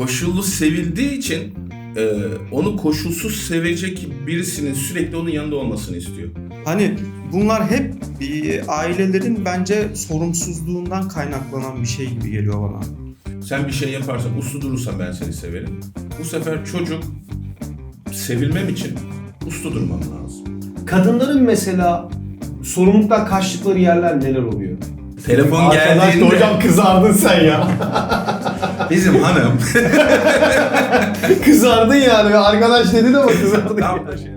koşullu sevildiği için e, onu koşulsuz sevecek birisinin sürekli onun yanında olmasını istiyor. Hani bunlar hep bir ailelerin bence sorumsuzluğundan kaynaklanan bir şey gibi geliyor bana. Sen bir şey yaparsan, uslu durursan ben seni severim. Bu sefer çocuk sevilmem için uslu durmam lazım. Kadınların mesela sorumluluktan kaçtıkları yerler neler oluyor? Telefon Arkadaş da geldiğinde hocam kızardın sen ya. bizim hanım kızardın yani. Arkadaş dedin ama kızardın. tam da şey.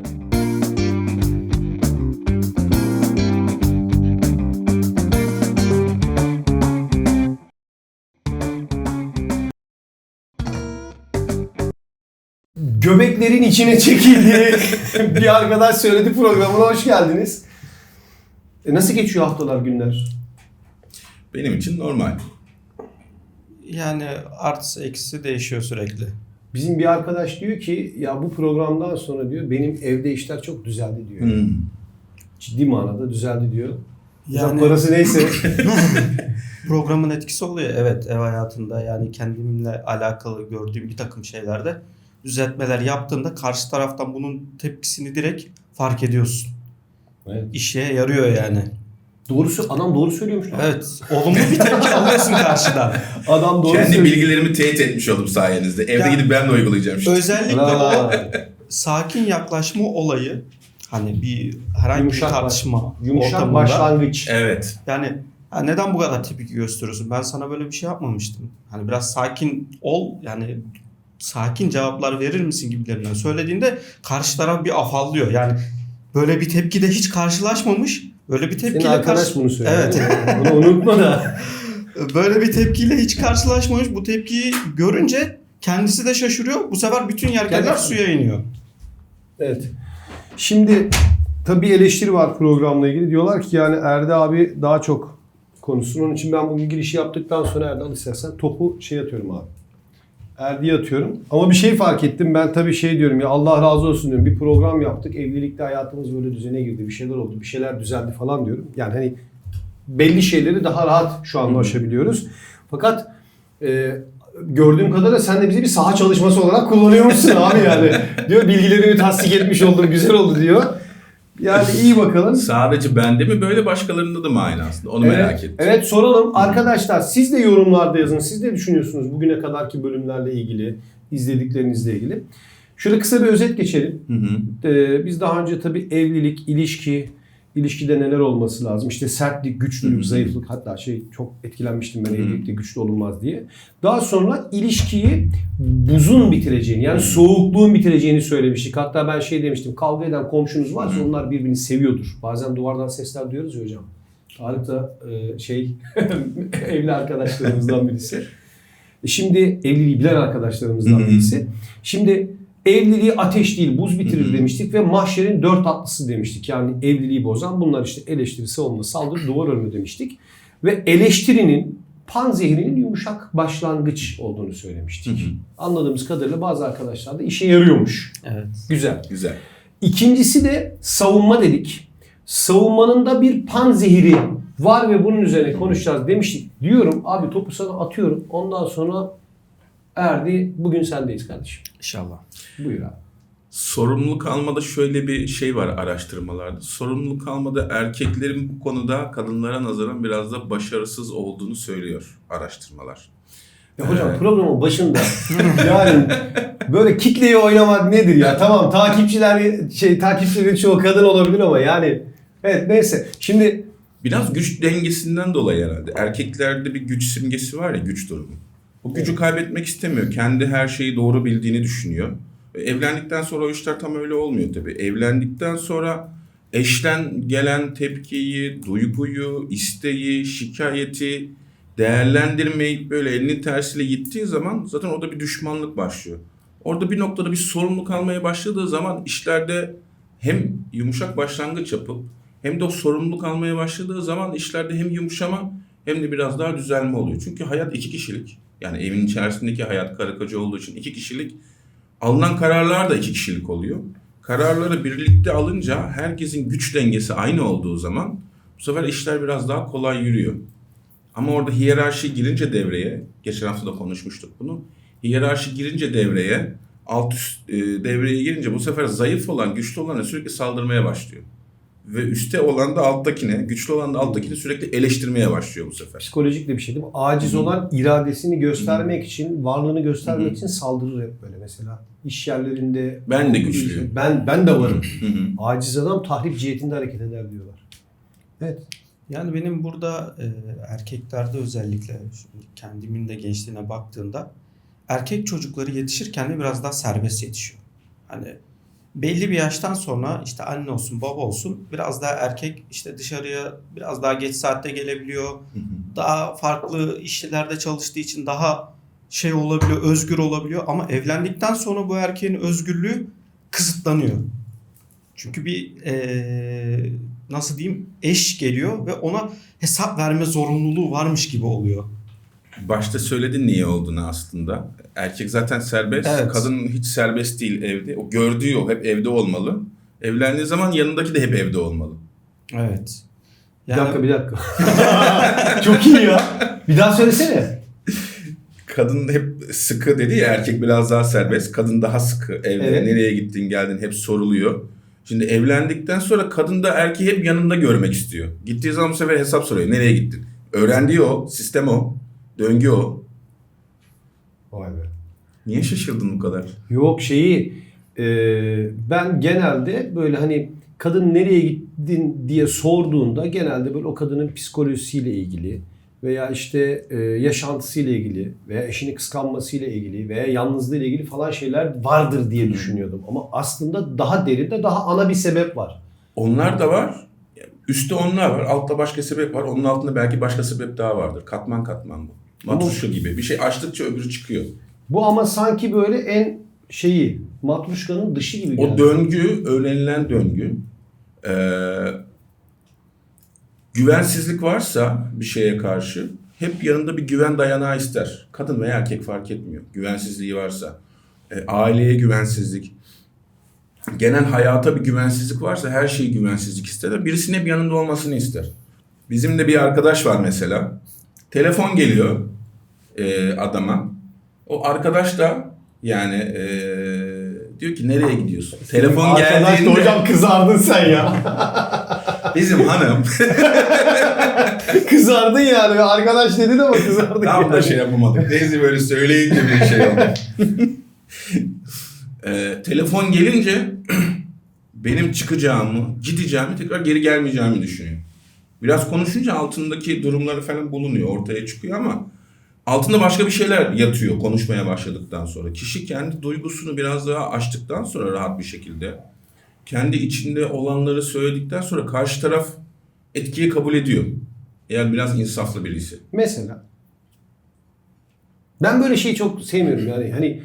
Göbeklerin içine çekildiği bir arkadaş söyledi programına hoş geldiniz. E nasıl geçiyor haftalar, günler? Benim için normal. Yani artısı eksisi değişiyor sürekli. Bizim bir arkadaş diyor ki ya bu programdan sonra diyor benim evde işler çok düzeldi diyor. Hmm. Ciddi manada düzeldi diyor. Yani... Parası neyse. programın etkisi oluyor. Evet ev hayatında yani kendimle alakalı gördüğüm bir takım şeylerde düzeltmeler yaptığında karşı taraftan bunun tepkisini direkt fark ediyorsun. evet. İşe yarıyor yani. Doğrusu adam doğru söylüyormuş lan. Evet olumlu bir tepki alıyorsun karşıdan. Adam doğru Kendi söylüyor. bilgilerimi teyit etmiş oldum sayenizde. Evde Ya- gidip ben de uygulayacağım işte. Özellikle o Aa, sakin yaklaşma olayı hani bir herhangi Yumuşak bir baş- tartışma Yumuşak ortamında başlangıç. Evet. yani ha, neden bu kadar tepki gösteriyorsun? Ben sana böyle bir şey yapmamıştım. Hani biraz sakin ol yani sakin cevaplar verir misin gibilerinden söylediğinde karşı taraf bir afallıyor. Yani böyle bir tepkide hiç karşılaşmamış. Böyle bir Senin tepkiyle arkadaş karşı- bunu söylüyor. Evet. Bunu unutma da. böyle bir tepkiyle hiç karşılaşmamış. Bu tepkiyi görünce kendisi de şaşırıyor. Bu sefer bütün Kendisi- suya iniyor. Evet. Şimdi tabii eleştiri var programla ilgili. Diyorlar ki yani Erdi abi daha çok konuşsun. Onun için ben bugün girişi yaptıktan sonra Erdi al istersen topu şey atıyorum abi. Erdi'ye atıyorum. Ama bir şey fark ettim. Ben tabii şey diyorum ya Allah razı olsun diyorum. Bir program yaptık. Evlilikte hayatımız böyle düzene girdi. Bir şeyler oldu. Bir şeyler düzeldi falan diyorum. Yani hani belli şeyleri daha rahat şu anda aşabiliyoruz. Fakat e, gördüğüm kadarıyla sen de bizi bir saha çalışması olarak kullanıyormuşsun abi yani. Diyor bilgilerimi tasdik etmiş oldum, güzel oldu diyor. Yani iyi bakalım. Sadece bende mi böyle başkalarında da mı aynı aslında? Onu merak evet, ettim. Evet soralım. Arkadaşlar siz de yorumlarda yazın. Siz ne düşünüyorsunuz bugüne kadarki bölümlerle ilgili, izlediklerinizle ilgili? Şöyle kısa bir özet geçelim. Hı hı. Ee, biz daha önce tabii evlilik, ilişki, ilişkide neler olması lazım? İşte sertlik, güçlülük, zayıflık hatta şey çok etkilenmiştim ben evlilikte güçlü olunmaz diye. Daha sonra ilişkiyi buzun bitireceğini yani soğukluğun bitireceğini söylemiştik. Hatta ben şey demiştim kavga eden komşunuz varsa onlar birbirini seviyordur. Bazen duvardan sesler duyuyoruz ya hocam. Tarık da e, şey evli arkadaşlarımızdan birisi. E Şimdi evliliği bilen arkadaşlarımızdan birisi. Şimdi evliliği ateş değil buz bitirir demiştik ve mahşerin dört atlısı demiştik. Yani evliliği bozan bunlar işte eleştiri, savunma, saldırı, duvar örme demiştik. Ve eleştirinin panzehirinin yumuşak başlangıç olduğunu söylemiştik. Anladığımız kadarıyla bazı arkadaşlar da işe yarıyormuş. Evet. Güzel. Güzel. İkincisi de savunma dedik. Savunmanın da bir panzehiri var ve bunun üzerine konuşacağız demiştik. Diyorum abi topu sana atıyorum. Ondan sonra Erdi bugün sendeyiz kardeşim. İnşallah. Buyur abi. Sorumluluk almada şöyle bir şey var araştırmalarda. Sorumluluk almada erkeklerin bu konuda kadınlara nazaran biraz da başarısız olduğunu söylüyor araştırmalar. Ya hocam Evet. programın başında yani böyle kitleyi oynamak nedir ya? Tamam takipçiler şey takipçilerin çoğu kadın olabilir ama yani evet neyse. Şimdi Biraz güç dengesinden dolayı herhalde. Erkeklerde bir güç simgesi var ya güç durumu. O gücü Evet. kaybetmek istemiyor. Kendi her şeyi doğru bildiğini düşünüyor. E, Evlendikten sonra o işler tam öyle olmuyor tabii. Evlendikten sonra eşten gelen tepkiyi, duyguyu, isteği, şikayeti değerlendirmeyip böyle elinin tersiyle gittiği zaman zaten orada bir düşmanlık başlıyor. Orada bir noktada bir sorumluluk almaya başladığı zaman işlerde hem yumuşak başlangıç yapıp hem de o sorumluluk almaya başladığı zaman işlerde hem yumuşama hem de biraz daha düzelme oluyor. Çünkü hayat iki kişilik. Yani evin içerisindeki hayat karı koca olduğu için iki kişilik. Alınan kararlar da iki kişilik oluyor. Kararları birlikte alınca herkesin güç dengesi aynı olduğu zaman bu sefer işler biraz daha kolay yürüyor. Ama orada hiyerarşi girince devreye, geçen hafta da konuşmuştuk bunu. Hiyerarşi girince devreye, alt üst e, devreye girince bu sefer zayıf olan güçlü olana sürekli saldırmaya başlıyor. Ve üstte olan da alttakine, güçlü olan da alttakini sürekli eleştirmeye başlıyor bu sefer. Psikolojik de bir şey değil mi? Aciz Hı hı. olan iradesini göstermek için, varlığını göstermek Hı hı. için saldırır hep böyle mesela. İş yerlerinde Ben de güçlüyüm. Ben ben de varım. Hı hı. Aciz adam tahrip cihetinde hareket eder diyorlar. Evet. Yani benim burada e, erkeklerde özellikle kendimin de gençliğine baktığında erkek çocukları yetişirken de biraz daha serbest yetişiyor. Hani belli bir yaştan sonra işte anne olsun baba olsun biraz daha erkek işte dışarıya biraz daha geç saatte gelebiliyor. Hı hı. Daha farklı işlerde çalıştığı için daha şey olabiliyor, özgür olabiliyor ama evlendikten sonra bu erkeğin özgürlüğü kısıtlanıyor. Çünkü bir eee, nasıl diyeyim eş geliyor ve ona hesap verme zorunluluğu varmış gibi oluyor. Başta söyledin niye olduğunu aslında. Erkek zaten serbest, Evet. kadın hiç serbest değil evde. O gördüğü o hep evde olmalı. Evlendiği zaman yanındaki de hep evde olmalı. Evet. Bir dakika bir dakika. Çok iyi ya. Bir daha söylesene. Kadın hep sıkı dedi ya erkek biraz daha serbest. Kadın daha sıkı evde. Evet. Nereye gittin geldin hep soruluyor. Şimdi evlendikten sonra kadın da erkeği hep yanında görmek istiyor. Gittiği zaman bu sefer hesap soruyor. Nereye gittin? Öğrendiği o. Sistem o. Döngü o. Vay be. Niye şaşırdın bu kadar? Yok şeyi e, ben genelde böyle hani kadın nereye gittin diye sorduğunda genelde böyle o kadının psikolojisiyle ilgili veya işte e, yaşantısıyla ilgili veya eşini kıskanmasıyla ilgili veya yalnızlığıyla ilgili falan şeyler vardır diye düşünüyordum. Ama aslında daha derinde daha ana bir sebep var. Onlar da var. Üstte onlar var. Altta başka sebep var. Onun altında belki başka sebep daha vardır. Katman katman bu. Matruşka gibi. Bir şey açtıkça öbürü çıkıyor. Bu ama sanki böyle en şeyi matruşkanın dışı gibi O geldi. döngü, öğrenilen döngü. Ee, güvensizlik varsa bir şeye karşı hep yanında bir güven dayanağı ister. Kadın veya erkek fark etmiyor. Güvensizliği varsa. Ee, aileye güvensizlik. Genel hayata bir güvensizlik varsa her şeyi güvensizlik ister. Birisinin hep yanında olmasını ister. Bizim de bir arkadaş var mesela. Telefon geliyor e, adama. O arkadaş da yani e, diyor ki nereye gidiyorsun? Telefon Arkadaş da geldiğinde hocam kızardın sen ya. bizim hanım kızardın yani. Arkadaş dedin ama kızardın tam da yani. şey yapamadık. Neyse böyle söyleyince bir şey oldu. E, telefon gelince benim çıkacağımı, gideceğimi, tekrar geri gelmeyeceğimi düşünüyor. Biraz konuşunca altındaki durumları falan bulunuyor, ortaya çıkıyor ama altında başka bir şeyler yatıyor konuşmaya başladıktan sonra. Kişi kendi duygusunu biraz daha açtıktan sonra rahat bir şekilde kendi içinde olanları söyledikten sonra karşı taraf etkiyi kabul ediyor. Eğer biraz insaflı birisi. Mesela. Ben böyle şeyi çok sevmiyorum yani. Hani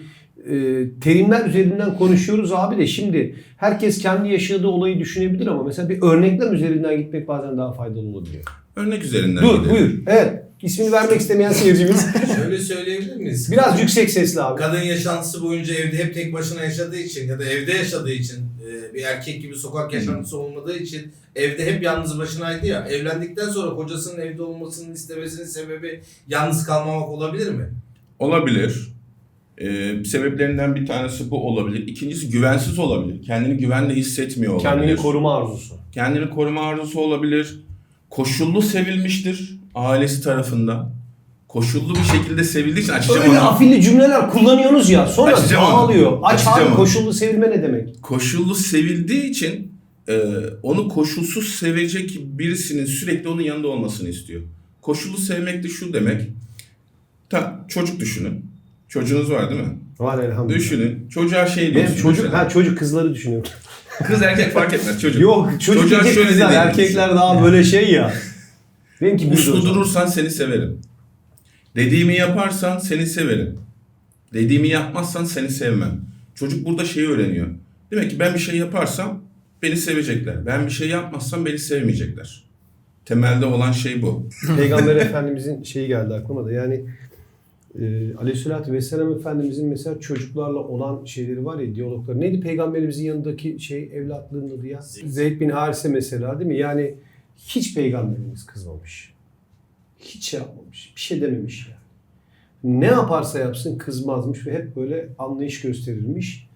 e, terimler üzerinden konuşuyoruz abi de şimdi herkes kendi yaşadığı olayı düşünebilir ama mesela bir örneklem üzerinden gitmek bazen daha faydalı olabiliyor. Örnek üzerinden Dur gidelim. buyur. Evet. İsmini vermek istemeyen seyircimiz. Şöyle söyleyebilir miyiz? Biraz yüksek sesli abi. Kadın yaşantısı boyunca evde hep tek başına yaşadığı için ya da evde yaşadığı için e, bir erkek gibi sokak yaşantısı olmadığı için evde hep yalnız başınaydı ya. Evlendikten sonra kocasının evde olmasının istemesinin sebebi yalnız kalmamak olabilir mi? Olabilir. Ee, sebeplerinden bir tanesi bu olabilir. İkincisi güvensiz olabilir. Kendini güvenle hissetmiyor olabilir. Kendini koruma arzusu. Kendini koruma arzusu olabilir. Koşullu sevilmiştir ailesi tarafından. Koşullu bir şekilde sevildiği için açacağım Öyle onu. afilli cümleler kullanıyorsunuz ya sonra Açacağım onu. dağılıyor. Aç Açacağım abi onu. koşullu sevilme ne demek? Koşullu sevildiği için e, onu koşulsuz sevecek birisinin sürekli onun yanında olmasını istiyor. Koşullu sevmek de şu demek. Ta, çocuk düşünün. Çocuğunuz var değil mi? Var elhamdülillah. Düşünün. Çocuğa şey Benim diyorsun çocuk, mesela. ha çocuk kızları düşünüyorum. Kız erkek fark etmez çocuk. Yok çocuk Çocuğa erkek şöyle kızlar, dediğini erkekler daha böyle şey ya. Benimki bir Uslu durursan seni severim. Dediğimi yaparsan seni severim. Dediğimi yapmazsan seni sevmem. Çocuk burada şeyi öğreniyor. Demek ki ben bir şey yaparsam beni sevecekler. Ben bir şey yapmazsam beni sevmeyecekler. Temelde olan şey bu. Peygamber Efendimizin şeyi geldi aklıma da yani e, Aleyhisselatü Vesselam Efendimizin mesela çocuklarla olan şeyleri var ya diyalogları. Neydi Peygamberimizin yanındaki şey evlatlığının adı ya? Zeyd bin Harise mesela değil mi? Yani hiç Peygamberimiz kızmamış. Hiç şey yapmamış. Bir şey dememiş yani. ne yaparsa yapsın kızmazmış ve hep böyle anlayış gösterilmiş.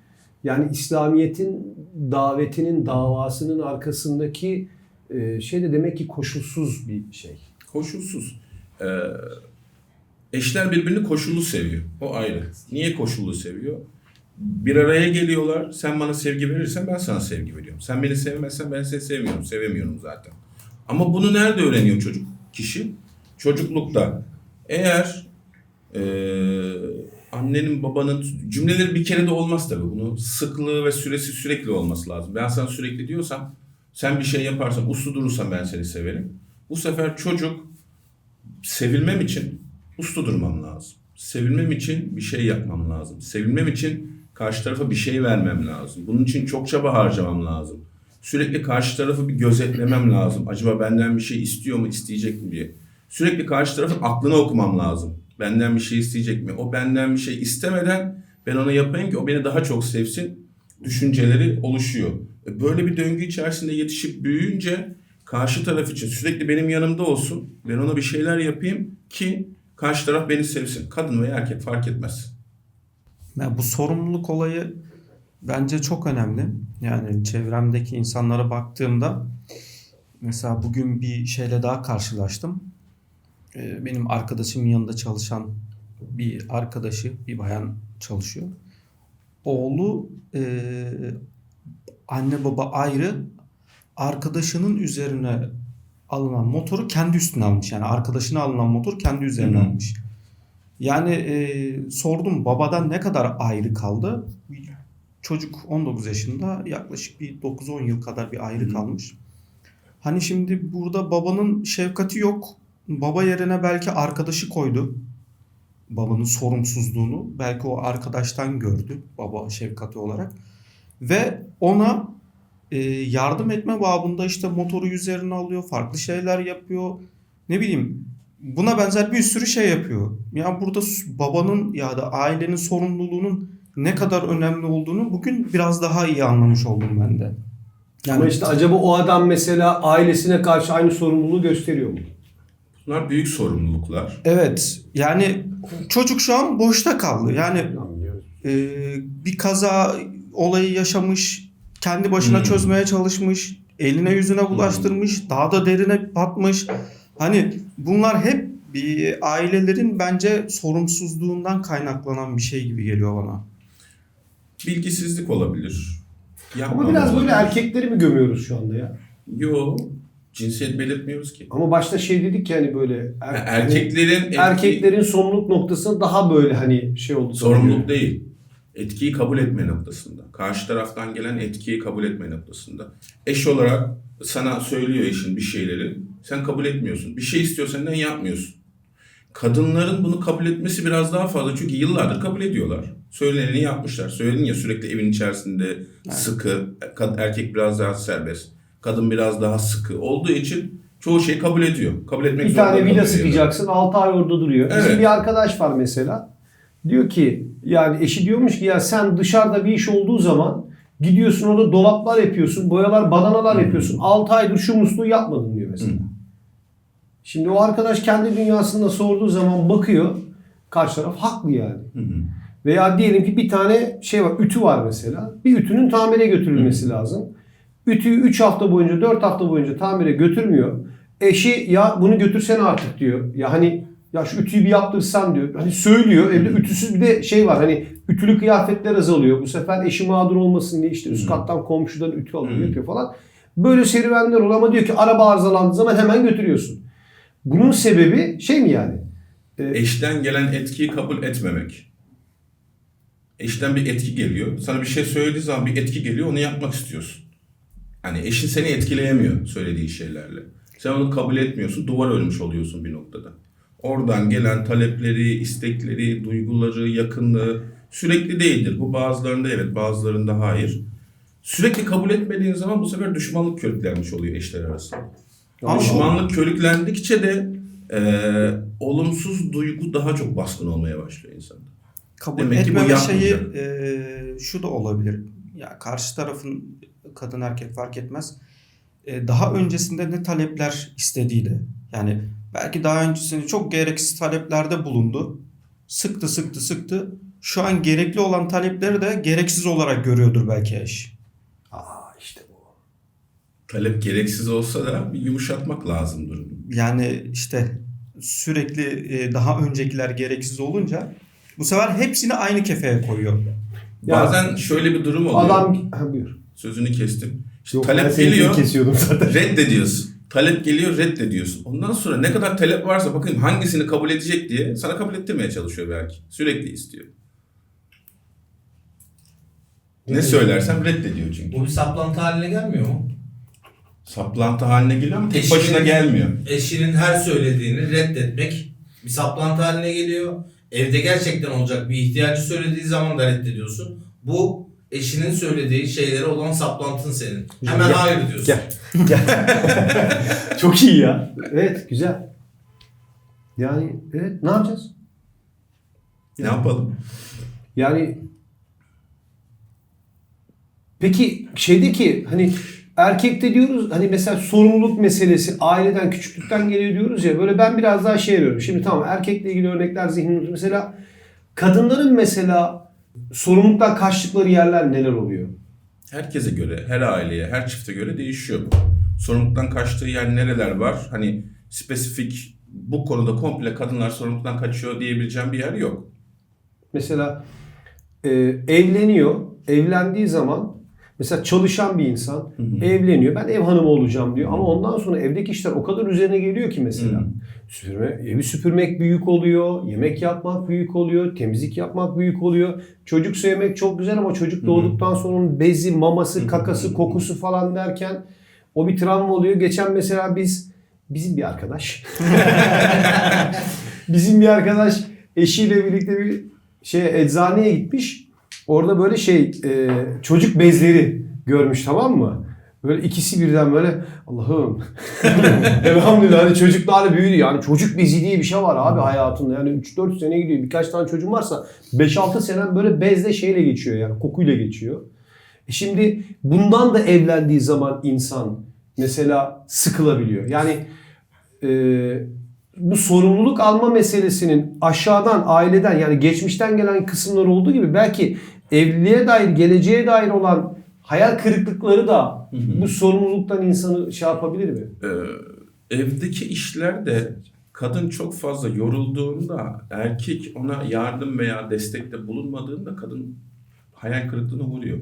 Yani İslamiyet'in davetinin, davasının arkasındaki e, şey de demek ki koşulsuz bir şey. Koşulsuz. Ee, eşler birbirini koşullu seviyor. O ayrı. Niye koşullu seviyor? Bir araya geliyorlar. Sen bana sevgi verirsen ben sana sevgi veriyorum. Sen beni sevmezsen ben seni sevmiyorum. Sevemiyorum zaten. Ama bunu nerede öğreniyor çocuk kişi? Çocuklukta. Eğer eee, annenin babanın cümleleri bir kere de olmaz tabii. Bunu sıklığı ve süresi sürekli olması lazım. Ben sana sürekli diyorsam sen bir şey yaparsan uslu durursan ben seni severim. Bu sefer çocuk sevilmem için uslu durmam lazım. Sevilmem için bir şey yapmam lazım. Sevilmem için karşı tarafa bir şey vermem lazım. Bunun için çok çaba harcamam lazım. Sürekli karşı tarafı bir gözetlemem lazım. Acaba benden bir şey istiyor mu, isteyecek mi diye. Sürekli karşı tarafın aklını okumam lazım. Benden bir şey isteyecek mi? O benden bir şey istemeden ben ona yapayım ki o beni daha çok sevsin. Düşünceleri oluşuyor. E, Böyle bir döngü içerisinde yetişip büyüyünce karşı taraf için sürekli benim yanımda olsun. Ben ona bir şeyler yapayım ki karşı taraf beni sevsin. Kadın veya erkek fark etmez. Ya bu sorumluluk olayı bence çok önemli. Yani çevremdeki insanlara baktığımda mesela bugün bir şeyle daha karşılaştım. Ee, Benim arkadaşımın yanında çalışan bir arkadaşı, bir bayan çalışıyor. Oğlu e, anne baba ayrı arkadaşının üzerine alınan motoru kendi üstüne almış. Yani arkadaşına alınan motor kendi üzerine Hı hı. almış. Yani e, sordum babadan ne kadar ayrı kaldı? Çocuk 19 yaşında yaklaşık bir 9-10 yıl kadar bir ayrı Hı. kalmış. Hani şimdi burada babanın şefkati yok. Baba yerine belki arkadaşı koydu. Babanın sorumsuzluğunu belki o arkadaştan gördü baba şefkati olarak. Ve ona e, yardım etme babında işte motoru üzerine alıyor, farklı şeyler yapıyor. Ne bileyim buna benzer bir sürü şey yapıyor. Ya burada babanın ya da ailenin sorumluluğunun ne kadar önemli olduğunu bugün biraz daha iyi anlamış oldum ben de. Ama işte acaba o adam mesela ailesine karşı aynı sorumluluğu gösteriyor mu? Bunlar büyük sorumluluklar. Evet yani çocuk şu an boşta kaldı. Yani e, bir kaza olayı yaşamış, kendi başına Hmm. çözmeye çalışmış, eline yüzüne bulaştırmış, daha da derine batmış. Hani bunlar hep bir ailelerin bence sorumsuzluğundan kaynaklanan bir şey gibi geliyor bana. Bilgisizlik olabilir. Ama Yapmama biraz böyle olabilir. erkekleri mi gömüyoruz şu anda ya? Yo, cinsiyet belirtmiyoruz ki. Ama başta şey dedik ya hani böyle er- Yani erkeklerin etki- erkeklerin sorumluluk noktasında daha böyle hani şey oldu. sorumluluk değil. Etkiyi kabul etme noktasında. Karşı taraftan gelen etkiyi kabul etme noktasında. Eş olarak sana söylüyor eşin bir şeyleri. Sen kabul etmiyorsun. Bir şey istiyor senden yapmıyorsun. Kadınların bunu kabul etmesi biraz daha fazla. Çünkü yıllardır kabul ediyorlar. Söyleneni yapmışlar. Söyledin ya sürekli evin içerisinde sıkı. kad- Erkek biraz daha serbest. Kadın biraz daha sıkı. Olduğu için çoğu şeyi kabul ediyor. Kabul etmek Bir zorunda tane vida sıkacaksın 6 ay orada duruyor. Bizim Evet. bir arkadaş var mesela. Diyor ki yani eşi diyormuş ki ya sen dışarıda bir iş olduğu zaman gidiyorsun orada dolaplar yapıyorsun, boyalar, badanalar yapıyorsun. 6 aydır şu musluğu yapmadın diyor mesela. Hı. Şimdi o arkadaş kendi dünyasında sorduğu zaman bakıyor. Karşı taraf haklı yani. Hı hı. Veya diyelim ki bir tane şey var, ütü var mesela. Bir ütünün tamire götürülmesi lazım. Ütüyü 3 hafta boyunca, 4 hafta boyunca tamire götürmüyor. Eşi ya bunu götürsene artık diyor. Ya hani ya şu ütüyü bir yaptırsan diyor. Hani söylüyor. Evde ütüsüz bir de şey var. Hani ütülü kıyafetler azalıyor. Bu sefer eşi mağdur olmasın diye işte üst kattan komşudan ütü alıyor yapıyor falan. Böyle serüvenler oluyor ama diyor ki araba arızalandığı zaman hemen götürüyorsun. Bunun sebebi şey mi yani? Eşten gelen etkiyi kabul etmemek. Eşten bir etki geliyor. Sana bir şey söylediği zaman bir etki geliyor onu yapmak istiyorsun. Hani eşin seni etkileyemiyor söylediği şeylerle. Sen onu kabul etmiyorsun. Duvar örmüş oluyorsun bir noktada. Oradan gelen talepleri, istekleri, duyguları, yakınlığı sürekli değildir. Bu bazılarında evet bazılarında hayır. Sürekli kabul etmediğin zaman bu sefer düşmanlık körüklenmiş oluyor eşler arasında. Ama- Düşmanlık körüklendikçe de e, olumsuz duygu daha çok baskın olmaya başlıyor insanda. Kabul Demek etmeme şeyi e, şu da olabilir. Ya karşı tarafın kadın erkek fark etmez. E, daha öncesinde ne talepler istediği de. Yani belki daha öncesinde çok gereksiz taleplerde bulundu. sıktı sıktı sıktı. Şu an gerekli olan talepleri de gereksiz olarak görüyordur belki eş. Aa işte bu. Talep gereksiz olsa da bir yumuşatmak lazım durumu. Yani işte sürekli daha öncekiler gereksiz olunca bu sefer hepsini aynı kefeye koyuyor. Ya- Bazen şöyle bir durum oluyor. Adam ha, buyur. Sözünü kestim. İşte Yok, ben talep seni geliyor. kesiyordum zaten. reddediyorsun. Talep geliyor reddediyorsun. Ondan sonra ne kadar talep varsa bakayım hangisini kabul edecek diye sana kabul ettirmeye çalışıyor belki. Sürekli istiyor. Ne söylersem reddediyor çünkü. Bu bir saplantı haline gelmiyor mu? Saplantı haline geliyor ama tek Eşinin- başına gelmiyor. Eşinin her söylediğini reddetmek bir saplantı haline geliyor. Evde gerçekten olacak bir ihtiyacı söylediği zaman da reddediyorsun. Bu eşinin söylediği şeylere olan saplantın senin. Hemen Gel, hayır diyorsun. Gel. Gel. Çok iyi ya. Evet güzel. Yani evet ne yapacağız? Ne yapalım? Yani peki şeydeki hani erkekte diyoruz hani mesela sorumluluk meselesi aileden küçüklükten geliyor diyoruz ya böyle ben biraz daha şey arıyorum. Şimdi tamam erkekle ilgili örnekler zihnimde mesela kadınların mesela sorumluluktan kaçtıkları yerler neler oluyor? Herkese göre, her aileye, her çifte göre değişiyor bu. Sorumluluktan kaçtığı yer nereler var? Hani spesifik bu konuda komple kadınlar sorumluluktan kaçıyor diyebileceğim bir yer yok. Mesela e, evleniyor. Evlendiği zaman mesela çalışan bir insan evleniyor. Ben ev hanımı olacağım diyor. Ama ondan sonra evdeki işler o kadar üzerine geliyor ki mesela. Hı. Süpürme, evi süpürmek büyük oluyor. Yemek yapmak büyük oluyor. Temizlik yapmak büyük oluyor. Çocuk sevmek çok güzel ama çocuk doğduktan sonra onun bezi, maması, kakası, kokusu falan derken o bir travma oluyor. Geçen mesela biz bizim bir arkadaş bizim bir arkadaş eşiyle birlikte bir şey eczaneye gitmiş. Orada böyle şey e, çocuk bezleri görmüş tamam mı? Böyle ikisi birden böyle Allah'ım elhamdülillah hani çocuklarla büyüdü yani çocuk bezi diye bir şey var abi hayatında yani 3-4 sene gidiyor birkaç tane çocuğun varsa 5-6 sene böyle bezle şeyle geçiyor yani kokuyla geçiyor. E şimdi bundan da evlendiği zaman insan mesela sıkılabiliyor. Yani e, bu sorumluluk alma meselesinin aşağıdan, aileden yani geçmişten gelen kısımlar olduğu gibi belki evliliğe dair, geleceğe dair olan hayal kırıklıkları da bu sorumluluktan insanı şey yapabilir mi? Ee, evdeki işlerde kadın çok fazla yorulduğunda erkek ona yardım veya destekte bulunmadığında kadın hayal kırıklığına uğruyor.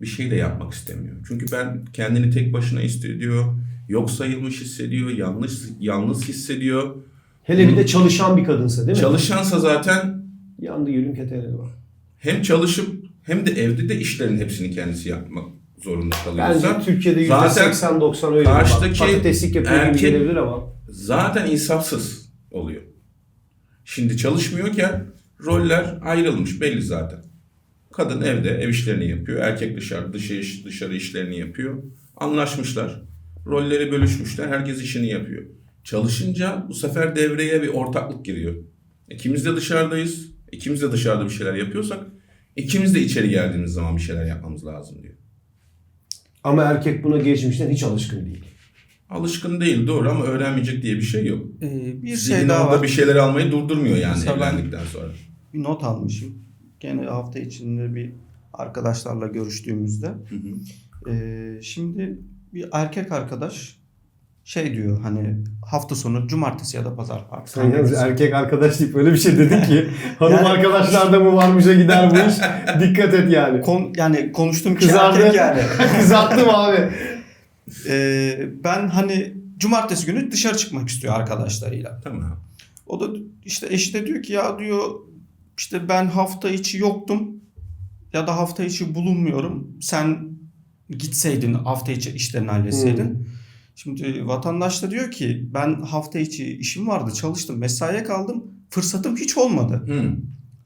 Bir şey de yapmak istemiyor. Çünkü ben kendini tek başına hissediyor, yok sayılmış hissediyor, yanlış yalnız hissediyor. Hele bir de çalışan bir kadınsa değil mi? Çalışansa zaten Yandı gülüm keteneli var. hem çalışıp hem de evde de işlerin hepsini kendisi yapmak zorunda kalıyorsa Bence Türkiye'de zaten %80-90 öyle. karşıdaki Patateslik yapıyor gibi erkek- gelebilir ama. zaten insafsız oluyor. Şimdi çalışmıyorken roller ayrılmış belli zaten. Kadın evde ev işlerini yapıyor. Erkek dışarı iş- dışarı işlerini yapıyor. Anlaşmışlar. Rolleri bölüşmüşler. Herkes işini yapıyor. Çalışınca bu sefer devreye bir ortaklık giriyor. İkimiz de dışarıdayız. İkimiz de dışarıda bir şeyler yapıyorsak ikimiz de içeri geldiğimiz zaman bir şeyler yapmamız lazım diyor. Ama erkek buna geçmişten hiç alışkın değil. Alışkın değil doğru ama öğrenmeyecek diye bir şey yok. Ee, bir Zihni şey daha orada var. bir şeyler almayı durdurmuyor yani Mesela evlendikten sonra. Bir not almışım. Gene hafta içinde bir arkadaşlarla görüştüğümüzde. Hı hı. Ee, şimdi bir erkek arkadaş şey diyor hani hafta sonu cumartesi ya da pazar partisi. Sen yalnız erkek arkadaş deyip öyle bir şey dedin ki hanım Yani- arkadaşlar da mı varmışa gider bu iş. Dikkat et yani. Kon, yani konuştuğum kişi Kızardı. erkek yani. Kızarttım abi. Ee, ben hani cumartesi günü dışarı çıkmak istiyor arkadaşlarıyla. Tamam. O da işte eşi de diyor ki ya diyor işte ben hafta içi yoktum ya da hafta içi bulunmuyorum. Sen gitseydin hafta içi işlerini halletseydin. Hmm. Şimdi vatandaş da diyor ki ben hafta içi işim vardı çalıştım mesaiye kaldım fırsatım hiç olmadı. Hı.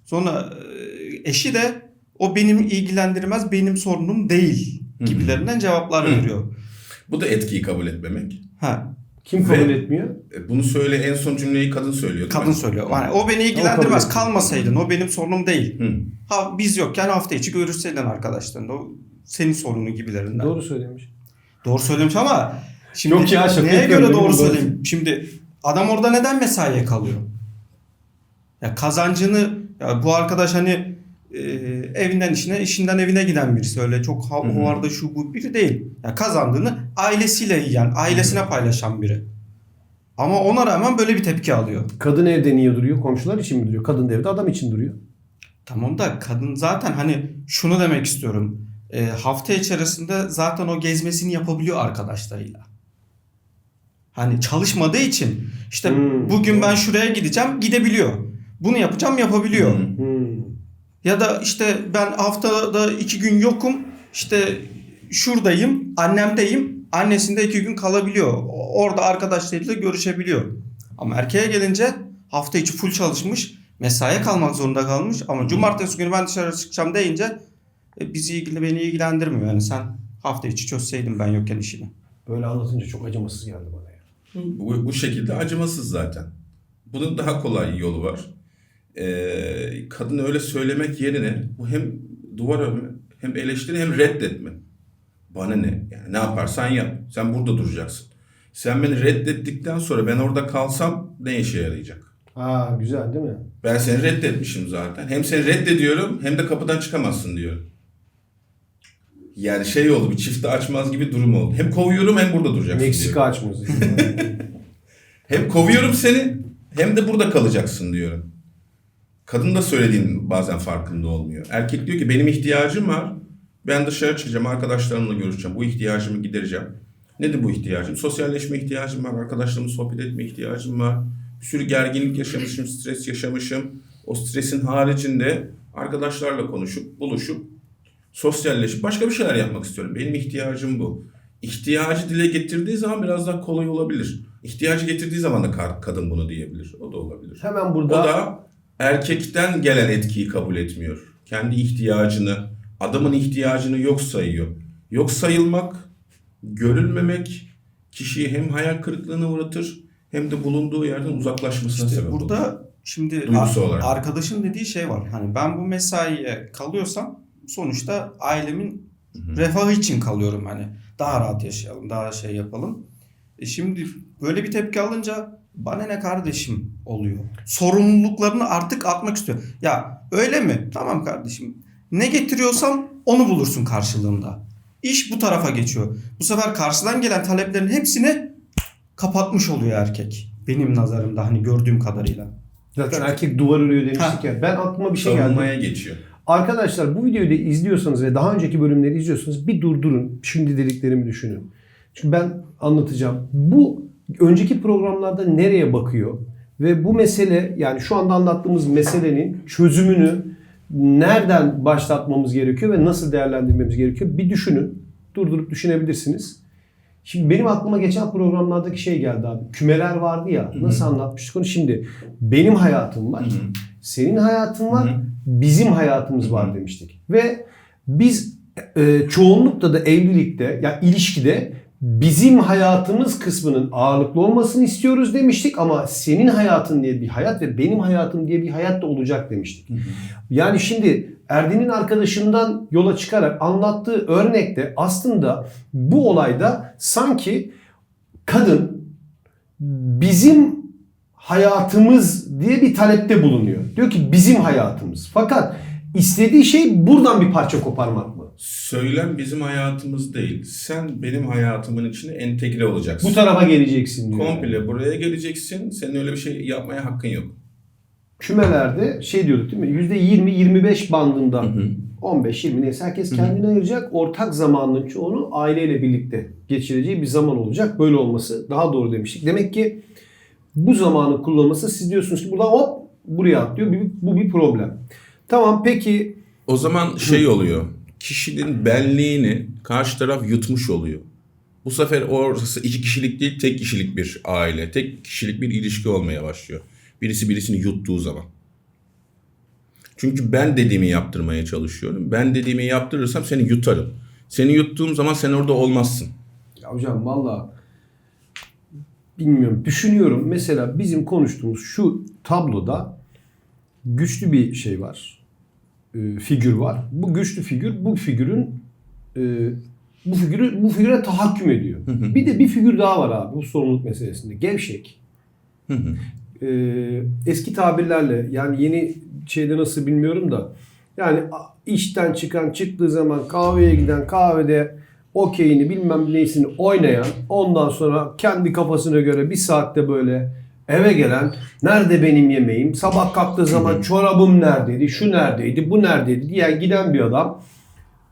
Sonra e, eşi de o benim ilgilendirmez benim sorunum değil gibilerinden cevaplar Hı. veriyor. Bu da etkiyi kabul etmemek. Ha, Kim kabul Ve- etmiyor? E, Bunu söyle en son cümleyi kadın söylüyor. değil kadın mi? söylüyor. Yani o beni kabul ilgilendirmez etmiyor. kalmasaydın o benim sorunum değil. Hı. Ha biz yokken hafta içi görüşseydin arkadaşlarınla o senin sorunu gibilerinden. Doğru, Doğru söylemiş. söylemiş ama şimdi Yok ya, şaka neye yapıyorum, göre doğru doğru. söyleyeyim? Şimdi adam orada neden mesaiye kalıyor? Ya kazancını ya bu arkadaş hani e, evinden işine, işinden evine giden birisi. Öyle çok Hı hı. havarda şu bu biri değil. Ya kazandığını ailesiyle yiyen, ailesine paylaşan biri. Ama ona rağmen böyle bir tepki alıyor. Kadın evde niye duruyor? Komşular için mi duruyor? Kadın da evde adam için duruyor. Tamam da kadın zaten hani şunu demek istiyorum. E, hafta içerisinde zaten o gezmesini yapabiliyor arkadaşlarıyla. Hani çalışmadığı için işte Hmm, bugün ben şuraya gideceğim gidebiliyor. Bunu yapacağım yapabiliyor. Hı. Hmm. Ya da işte ben haftada iki gün yokum. işte şuradayım, annemdeyim. Annesinde iki gün kalabiliyor. Orada arkadaşlarıyla görüşebiliyor. Ama erkeğe gelince hafta içi full çalışmış. Mesaiye kalmak zorunda kalmış. Ama cumartesi günü ben dışarı çıkacağım deyince e, bizi ilgili beni ilgilendirmiyor. Yani sen hafta içi çözseydin ben yokken işini. Böyle anlatınca çok acımasız geldi bana ya. Bu, bu şekilde acımasız zaten. Bunun daha kolay yolu var. Ee, kadın öyle söylemek yerine bu hem duvar övme, hem eleştiri hem reddetme. Bana ne? Yani ne yaparsan yap. Sen burada duracaksın. Sen beni reddettikten sonra ben orada kalsam ne işe yarayacak? Aa güzel değil mi? Ben seni reddetmişim zaten. Hem seni reddediyorum hem de kapıdan çıkamazsın diyorum. Yani şey oldu bir çifte açmaz gibi durum oldu. Hem kovuyorum hem burada duracaksın Meksika diyorum. açması. Hem kovuyorum seni hem de burada kalacaksın diyorum. Kadın da söylediğin bazen farkında olmuyor. Erkek diyor ki benim ihtiyacım var. Ben dışarı çıkacağım, arkadaşlarımla görüşeceğim. Bu ihtiyacımı gidereceğim. Nedir bu ihtiyacım? Sosyalleşme ihtiyacım var, arkadaşlarımla sohbet etme ihtiyacım var. Bir sürü gerginlik yaşamışım, stres yaşamışım. O stresin haricinde arkadaşlarla konuşup, buluşup, sosyalleşip başka bir şeyler yapmak istiyorum. Benim ihtiyacım bu. İhtiyacı dile getirdiği zaman biraz daha kolay olabilir. İhtiyacı getirdiği zaman da kadın bunu diyebilir. O da olabilir. Hemen O burada da erkekten gelen etkiyi kabul etmiyor. Kendi ihtiyacını, adamın ihtiyacını yok sayıyor. Yok sayılmak, görülmemek kişiyi hem hayal kırıklığına uğratır hem de bulunduğu yerden uzaklaşmasına İşte sebep olur. burada şimdi Duygusal ar- arkadaşın dediği şey var. Hani ben bu mesaiye kalıyorsam sonuçta ailemin hı. refahı için kalıyorum hani. Daha rahat yaşayalım, daha şey yapalım. E şimdi böyle bir tepki alınca bana ne kardeşim oluyor. Sorumluluklarını artık atmak istiyor. Ya öyle mi? Tamam kardeşim. Ne getiriyorsam onu bulursun karşılığında. İş bu tarafa geçiyor. Bu sefer karşıdan gelen taleplerin hepsini kapatmış oluyor erkek. Benim nazarımda hani gördüğüm kadarıyla. zaten erkek duvar örüyor demiştik Ha. ya. Ben aklıma bir şey geldi. Savunmaya geçiyor. Arkadaşlar bu videoyu da izliyorsanız ve daha önceki bölümleri izliyorsanız bir durdurun. Şimdi dediklerimi düşünün. Çünkü ben anlatacağım. Bu önceki programlarda nereye bakıyor? Ve bu mesele yani şu anda anlattığımız meselenin çözümünü nereden başlatmamız gerekiyor ve nasıl değerlendirmemiz gerekiyor? Bir düşünün. Durdurup düşünebilirsiniz. Şimdi benim aklıma geçen programlardaki şey geldi abi. Kümeler vardı ya. Nasıl anlatmıştık onu? Şimdi benim hayatım var. Hı hı. Senin hayatın var. Hı hı. Bizim hayatımız var demiştik. Ve biz e, çoğunlukla da evlilikte ya ilişkide bizim hayatımız kısmının ağırlıklı olmasını istiyoruz demiştik ama senin hayatın diye bir hayat ve benim hayatım diye bir hayat da olacak demiştik. Yani şimdi Erdin'in arkadaşından yola çıkarak anlattığı örnekte aslında bu olayda sanki kadın bizim hayatımız diye bir talepte bulunuyor. Diyor ki bizim hayatımız. Fakat istediği şey buradan bir parça koparmak mı? Söylem bizim hayatımız değil. Sen benim hayatımın içine entegre olacaksın. Bu tarafa geleceksin diyor. Komple buraya geleceksin. Senin öyle bir şey yapmaya hakkın yok. Kümelerde şey diyorduk değil mi? %20-25 bandında Hı hı. 15-20 neyse herkes kendine ayıracak. Ortak zamanın çoğunu aileyle birlikte geçireceği bir zaman olacak. Böyle olması daha doğru demiştik. Demek ki bu zamanı kullanması siz diyorsunuz ki buradan hop buraya atlıyor. Bu bir problem. Tamam peki O zaman şey oluyor. Kişinin benliğini karşı taraf yutmuş oluyor. Bu sefer orası iki kişilik değil tek kişilik bir aile. Tek kişilik bir ilişki olmaya başlıyor. Birisi birisini yuttuğu zaman. Çünkü ben dediğimi yaptırmaya çalışıyorum. Ben dediğimi yaptırırsam seni yutarım. Seni yuttuğum zaman sen orada olmazsın. Ya hocam valla bilmiyorum. Düşünüyorum. Mesela bizim konuştuğumuz şu tabloda güçlü bir şey var. Ee, figür var. Bu güçlü figür bu figürün e, bu figürü bu figüre tahakküm ediyor. bir de bir figür daha var abi bu sorumluluk meselesinde. Gevşek. e, eski tabirlerle yani yeni şeyde nasıl bilmiyorum da yani işten çıkan çıktığı zaman kahveye giden kahvede okeyini bilmem neysini oynayan ondan sonra kendi kafasına göre bir saatte böyle eve gelen nerede benim yemeğim sabah kalktığı zaman çorabım neredeydi şu neredeydi bu neredeydi diye giden bir adam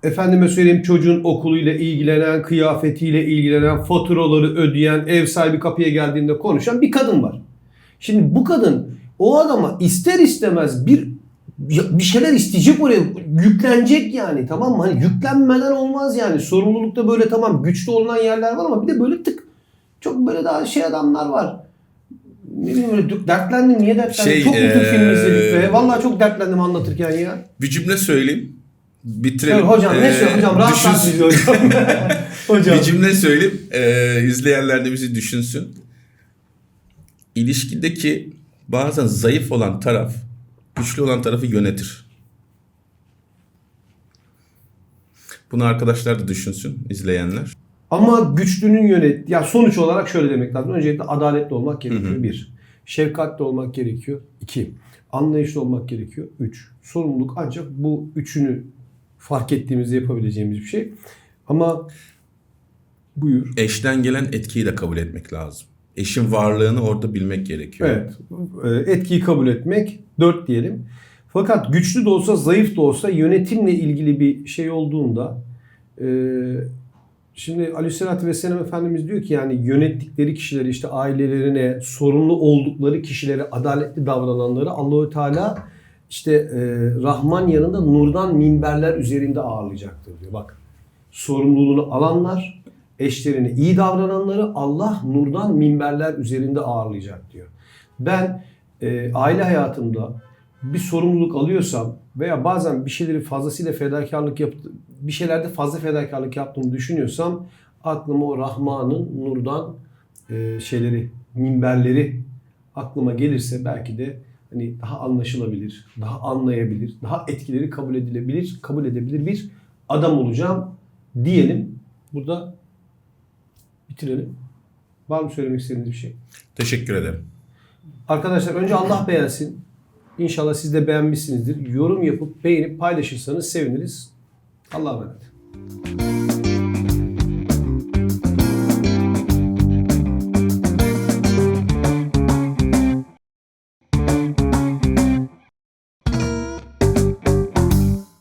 efendime söyleyeyim çocuğun okuluyla ilgilenen, kıyafetiyle ilgilenen, faturaları ödeyen, ev sahibi kapıya geldiğinde konuşan bir kadın var. Şimdi bu kadın o adama ister istemez bir bir şeyler isteyecek oraya yüklenecek yani tamam mı? Hani yüklenmeden olmaz yani. Sorumlulukta böyle tamam güçlü olunan yerler var ama bir de böyle tık çok böyle daha şey adamlar var. Ne bileyim öyle dü- dertlendim niye dertlendim? Şey, çok mu Türk filmi izledik be. Vallahi çok dertlendim anlatırken ya. Bir cümle söyleyeyim. Bitirelim. Evet, hocam ne Ee, söylüyor hocam rahat düşünsün- rahat bizi hocam. hocam. Bir cümle söyleyeyim. Ee, izleyenler de bizi düşünsün. İlişkideki bazen zayıf olan taraf güçlü olan tarafı yönetir. Bunu arkadaşlar da düşünsün, izleyenler. Ama güçlünün yönet ya sonuç olarak şöyle demek lazım. Öncelikle adaletli olmak gerekiyor. Bir. Şefkatli olmak gerekiyor. İki. Anlayışlı olmak gerekiyor. Üç. Sorumluluk ancak bu üçünü fark ettiğimizde yapabileceğimiz bir şey. Ama buyur. Eşten gelen etkiyi de kabul etmek lazım. Eşin varlığını orada bilmek gerekiyor. Evet. e, Etkiyi kabul etmek. Dört diyelim. Fakat güçlü de olsa zayıf da olsa yönetimle ilgili bir şey olduğunda e, şimdi Aleyhisselatü Vesselam Efendimiz diyor ki yani yönettikleri kişileri işte ailelerine sorumlu oldukları kişilere adaletli davrananları Allahü Teala işte e, Rahman yanında nurdan minberler üzerinde ağırlayacaktır diyor. Bak sorumluluğunu alanlar, eşlerine iyi davrananları Allah nurdan minberler üzerinde ağırlayacak diyor. Ben e, aile hayatımda bir sorumluluk alıyorsam veya bazen bir şeyleri fazlasıyla fedakarlık yaptı, bir şeylerde fazla fedakarlık yaptığımı düşünüyorsam aklıma o Rahman'ın nurdan e, şeyleri, minberleri aklıma gelirse belki de hani daha anlaşılabilir, daha anlayabilir, daha etkileri kabul edilebilir, kabul edebilir bir adam olacağım diyelim. Burada bitirelim. Var mı söylemek istediğiniz bir şey? Teşekkür ederim. Arkadaşlar önce Allah beğensin. İnşallah siz de beğenmişsinizdir. Yorum yapıp beğenip paylaşırsanız seviniriz. Allah'a emanet.